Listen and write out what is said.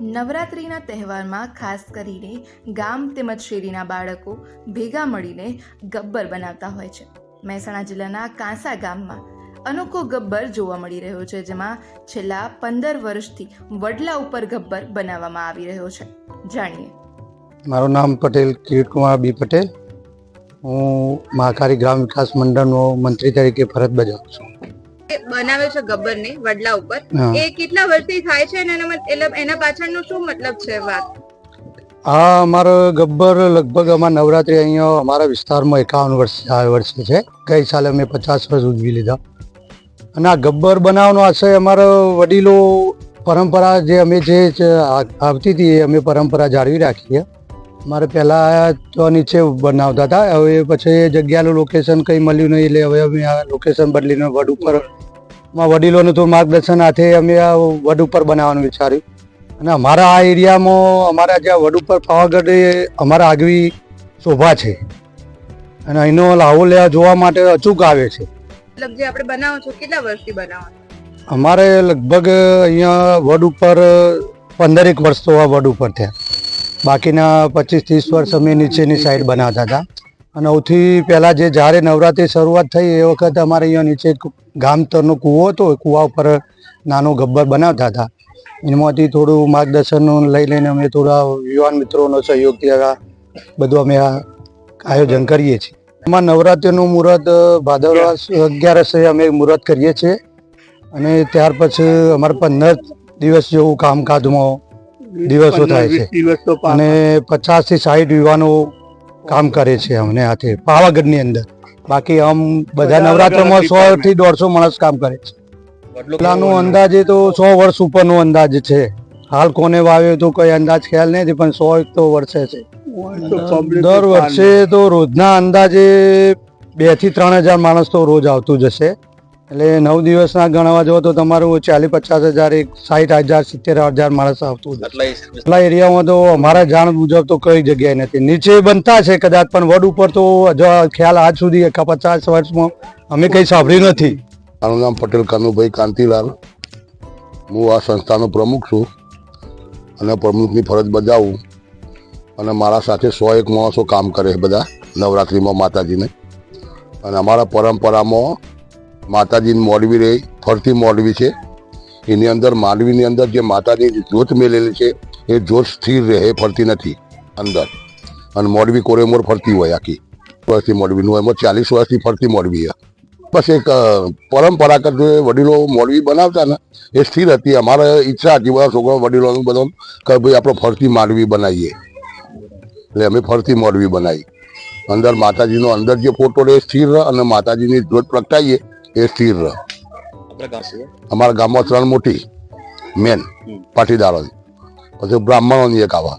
નવરાત્રિના તહેવારમાં ખાસ કરીને ગામ તેમજ શેરીના બાળકો ભેગા મળીને ગબ્બર બનાવતા હોય છે. મહેસાણા જિલ્લાના કાંસા ગામમાં અનોખો ગબ્બર જોવા મળી રહ્યો છે, જેમાં છેલ્લા પંદર વર્ષથી વડલા ઉપર ગબ્બર બનાવવામાં આવી રહ્યો છે. જાણીએ. મારું નામ પટેલ કિરીટકુમાર બી પટેલ. હું મહાકારી ગ્રામ વિકાસ મંડળનો મંત્રી તરીકે ફરજ બજાવું છું. એ બનાવે છે ગબ્બર ને વડલા ઉપર. એ કેટલા વર્ષથી થાય છે અને એના એટલે એના પાછળનો શું મતલબ છે વાત? આ અમારો ગબ્બર લગભગ અમારા નવરાત્રી અહીંયા અમારા વિસ્તારમાં એકાવન વર્ષ વર્ષે છે. ગઈ સાલે અમે પચાસ વર્ષ ઉજવી લીધા. અને આ ગબ્બર બનાવવાનો આશય અમારો વડીલો પરંપરા જે અમે જે આવતી હતી એ અમે પરંપરા જાળવી રાખીએ. અમારે પહેલાં તો નીચે બનાવતા હતા. હવે પછી જગ્યાનું લોકેશન કંઈ મળ્યું નહીં એટલે હવે અમે આ લોકેશન બદલીને વડ ઉપરમાં વડીલોનું તો માર્ગદર્શન હાથે અમે આ વડ ઉપર બનાવવાનું વિચાર્યું. અને અમારા આ એરિયામાં અમારા જ્યાં વડ ઉપર પાવાગઢ એ અમારા આગવી શોભા છે. અને અહીંનો લાવો લેવા જોવા માટે અચૂક આવે છે. મતલબ જે આપણે બનાવો છો કેટલા વર્ષથી બનાવો અમારે લગભગ અહીંયા વડ ઉપર પંદરેક વર્ષ તો આ વડ ઉપર થયા. બાકીના પચીસ, ત્રીસ વર્ષ અમે નીચેની સાઈડ બનાવતા હતા. અને સૌથી પહેલાં જે જ્યારે નવરાત્રી શરૂઆત થઈ, એ વખત અમારે અહીંયા નીચે ગામતરનો ગામ તરનો કૂવો હતો. કૂવા ઉપર નાનો ગબ્બર બનાવતા હતા. એમાંથી થોડું માર્ગદર્શન લઈ લઈને અમે થોડા યુવાન મિત્રોનો સહયોગથી આ બધું અમે આ આયોજન કરીએ છીએ. એમાં નવરાત્રિનું મુહૂર્ત ભાદરવા અગિયારસે અમે મુહૂર્ત કરીએ છીએ. અને ત્યાર પછી અમારે પંદર દિવસ જેવું કામકાજમાં દિવસો થાય છે. અને પચાસથી સાઠ યુવાનો કામ કરે છે અમને હાથે પાવાગઢની અંદર. બાકી આમ બધા નવરાત્રમાં સો થી દોઢસો માણસ કામ કરે છે. પેલાનો અંદાજે તો સો વર્ષ ઉપરનો અંદાજ છે. હાલ કોને વાવ્યો તો કોઈ અંદાજ ખ્યાલ નથી પણ સો એક તો વર્ષે છે. દર વર્ષે તો રોજના અંદાજે બેથી ત્રણ હજાર માણસ તો રોજ આવતું જશે હશે. એટલે નવ દિવસના ગણવા જાઓ તો તમારું ચાલીસ પચાસ હજાર એક સાઠ હજાર સિત્તેર હજાર માણસ આવતું એટલા એરિયામાં તો અમારા જાણ મુજબ તો કઈ જગ્યાએ નથી. નીચે બનતા છે કદાચ પણ વડ ઉપર તો ખ્યાલ આજ સુધી એકા પચાસ વર્ષમાં અમે કઈ સાંભળ્યું નથી. મારું નામ પટેલ કનુભાઈ કાંતિલાલ. હું આ સંસ્થાનો પ્રમુખ છું અને પ્રમુખની ફરજ બજાવું અને મારા સાથે સો એક માણસો કામ કરે છે બધા નવરાત્રિમાં માતાજીને. અને અમારા પરંપરામાં માતાજીની મોડવી રહી, ફરતી મોડવી છે. એની અંદર માંડવીની અંદર જે માતાજી જ્યોત મેલેલી છે, એ જ્યોત સ્થિર રહે, ફરતી નથી, અંદર. અને મોડવી કોરેમોર ફરતી હોય આખી. વર્ષથી હોય, એમાં ચાલીસ વર્ષથી ફરતી છે. બસ એક પરંપરાગત જે વડીલો મોડવી બનાવતા ને, એ સ્થિર હતી. અમારે ઈચ્છા હતી બધા છોકરા વડીલોનું બધું કે ભાઈ આપણે ફરતી માંડવી બનાવીએ. એટલે અમે ફરતી મોડવી બનાવી. અંદર માતાજીનો અંદર જે ફોટો રહે સ્થિર અને માતાજીની જ્યોત પ્રગટાઈએ એ સ્થિર રહે અમારા ગામમાં ત્રણ મોટી મેન પાટીદારોની પછી બ્રાહ્મણોની એક આવા.